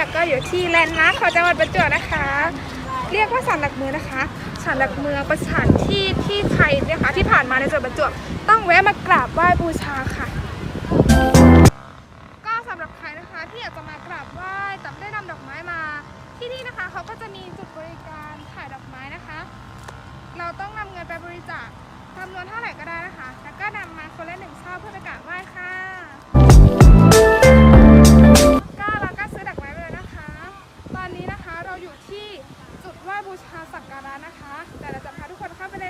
แล้วก็อยู่ที่แลนด์มาร์คของจังหวัดประจวบนะคะ เรียกว่าศานหลักเมืองนะคะศานหลักเมืองประสานที่ที่ใครนะคะที่ผ่านมาในจังหวัดประจวบต้องแวะมากราบไหว้บูชาค่ะ ก็สำหรับใครนะคะที่อยากจะมากราบไหว้แต่ไม่ได้นำดอกไม้มา ที่นี่นะคะเขาก็จะมีจุดบริการขายดอกไม้นะคะ เราต้องนำเงินไปบริจาคจำนวนเท่าไหร่ก็ได้นะคะ แล้วก็นำมาคนละหนึ่ง บูชาสักการะนะคะ แต่เราจะพาทุกคนเข้าไปเลย